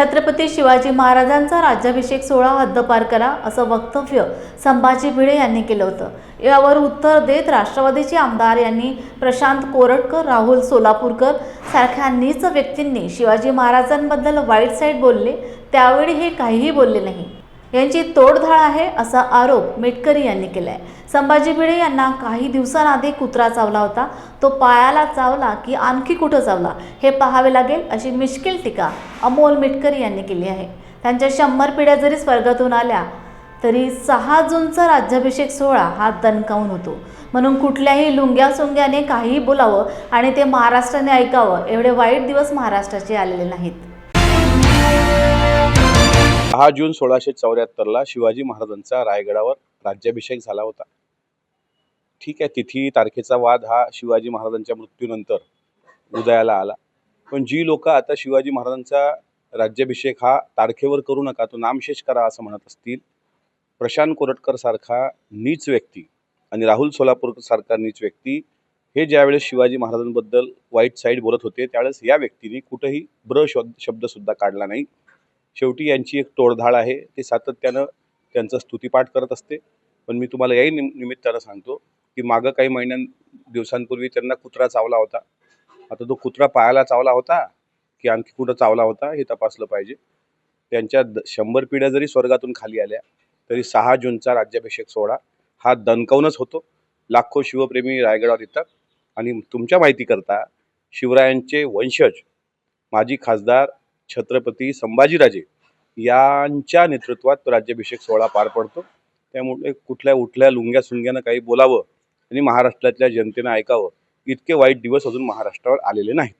छत्रपती शिवाजी महाराजांचा राज्याभिषेक सोहळा हद्दपार करा असं वक्तव्य संभाजी भिडे यांनी केलं होतं. यावर उत्तर देत राष्ट्रवादीचे आमदार यांनी प्रशांत कोरटकर राहुल सोलापूरकर सारख्या नीच व्यक्तींनी शिवाजी महाराजांबद्दल वाईट साईड बोलले. त्यावेळी हे काहीही बोलले नाही. यांची तोडधाळ आहे असा आरोप मेटकरी यांनी केला आहे संभाजी भिडे यांना काही दिवसांआधी कुत्रा चावला होता. तो पायाला चावला की आणखी कुठं चावला हे पाहावे लागेल अशी मिश्किल टीका अमोल मेटकरी यांनी केली आहे. त्यांच्या शंभर पिढ्या जरी स्वर्गातून आल्या तरी सहा जूनचा राज्याभिषेक सोहळा हा दणकावून होतो. म्हणून कुठल्याही लुंग्या सुंग्याने काहीही बोलावं आणि ते महाराष्ट्राने ऐकावं एवढे वाईट दिवस महाराष्ट्राचे आलेले नाहीत. दहा जून सोळाशे चौऱ्याहत्तरला शिवाजी महाराजांचा रायगडावर राज्याभिषेक झाला होता. ठीक आहे तिथी तारखेचा वाद हा शिवाजी महाराजांच्या मृत्यूनंतर उदयाला आला. पण जी लोक आता शिवाजी महाराजांचा राज्याभिषेक हा तारखेवर करू नका तो नामशेष करा असं म्हणत असतील प्रशांत कोरटकर सारखा नीच व्यक्ती आणि राहुल सोलापूरकर सारखा नीच व्यक्ती हे ज्यावेळेस शिवाजी महाराजांबद्दल वाईट साईड बोलत होते त्यावेळेस या व्यक्तीने कुठंही ब्र शब्द शब्दसुद्धा काढला नाही. शेवटी यांची एक तोडधाड आहे. ते सातत्यानं त्यांचा स्तुतिपाठ करत असते. पण मी तुम्हाला याही निम निमित्तानं सांगतो की मागं काही महिन्यां दिवसांपूर्वी त्यांना कुत्रा चावला होता. आता तो कुत्रा पायाला चावला होता की आणखी कुठं चावला होता हे तपासलं पाहिजे. त्यांच्या द शंभर पिढ्या जरी स्वर्गातून खाली आल्या तरी सहा जूनचा राज्याभिषेक सोहळा हा दणकवूनच होतो. लाखो शिवप्रेमी रायगडावर येतात. आणि तुमच्या माहितीकरता शिवरायांचे वंशज माजी खासदार छत्रपती संभाजीराजे यांच्या नेतृत्वात राज्याभिषेक सोहळा पार पडतो. त्यामुळे कुठल्या उठल्या लुंग्या सुंग्यानं काही बोलावं आणि महाराष्ट्रातल्या जनतेनं ऐकावं इतके वाईट दिवस अजून महाराष्ट्रावर आलेले नाहीत.